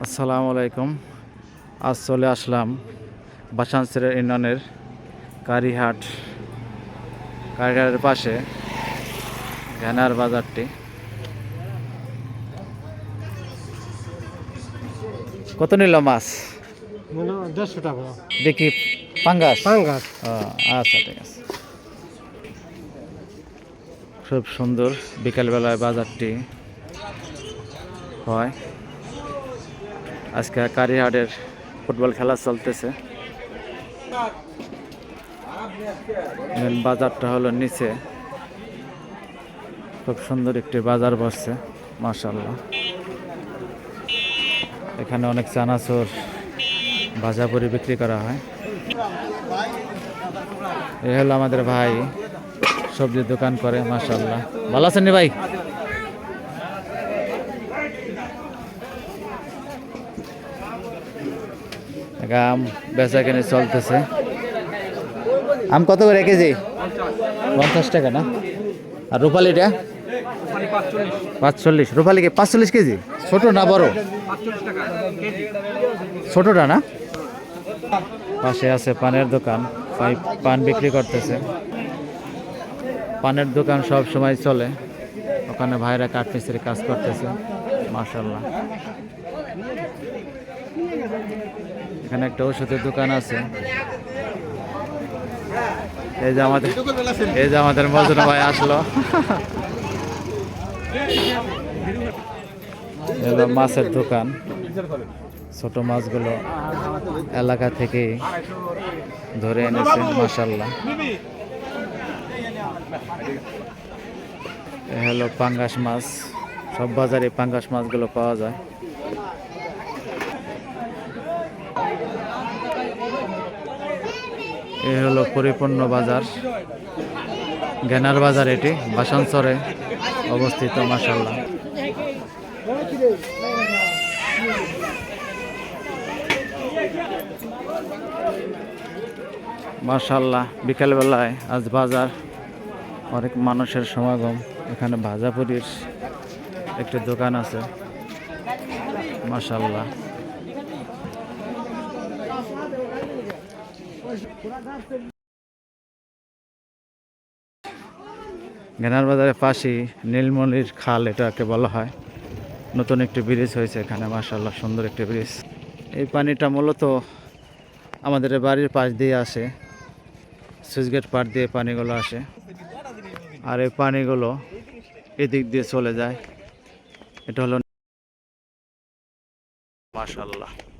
আসসালামু আলাইকুম। আজ চলে আসলাম বাসানসির ইউনিয়নের কারিহাট কারিহাটের পাশে ঘ্যানার বাজারটি। কত নিল মাছ? দেড়শো টাকা। দেখি পাঙ্গাস? পাঙ্গাস। আচ্ছা ঠিক আছে। খুব সুন্দর বিকালবেলায় বাজারটি হয়। আজকে কারিহাটের ফুটবল খেলা চলতেছে। বাজারটা হলো নিচে। খুব সুন্দর একটি বাজার বসছে মাশাল্লাহ এখানে অনেক চানাচুর ভাজাপুরি বিক্রি করা হয়। এ হলো আমাদের ভাই সবজির দোকান করে মাশাল্লাহ ভালো আছেন ভাই? আম বেচা কিনে চলতেছে। আম কত করে কেজি? পঞ্চাশ টাকা না? আর রূপালিটা? পাঁচচল্লিশ। রূপালি কি পাঁচচল্লিশ কেজি? ছোট না বড়? ছোটটা না? পাশে আছে পানের দোকান। পান বিক্রি করতেছে। পানের দোকান সব সময় চলে। ওখানে ভাইরা কাঠমিস্ত্রি কাজ করতেছে। মাশাল্লাহ এখানে একটা ওষুধের দোকান আছে। এই যে আমাদের এই যে আমাদের মজুর ভাই আসলো। এলো মাছের দোকান। ছোট মাছগুলো এলাকা থেকে ধরে এনেছে মাসাল্লাহ হলো পাঙ্গাস মাছ। সব বাজারে পাঙ্গাস মাছগুলো পাওয়া যায়। এ হলো পরিপূর্ণ বাজার। জ্ঞানার বাজার এটি বাসানসরে অবস্থিত মাসাল্লাহ মাশাল্লাহ বিকেলবেলায় আজ বাজার। অনেক মানুষের সমাগম, এখানে ভাজাপুরির একটি দোকান আছে। মাশাল্লাহ গেনার বাজারের পাশেই নীলমণির খাল এটাকে বলা হয়। নতুন একটি ব্রিজ হয়েছে এখানে মাশাল্লাহ সুন্দর একটি ব্রিজ। এই পানিটা মূলত আমাদের বাড়ির পাশ দিয়ে আসে, সুইচগেট পার দিয়ে পানিগুলো আসে। আর এই পানিগুলো এদিক দিয়ে চলে যায়। এটা হলো মাশাল্লাহ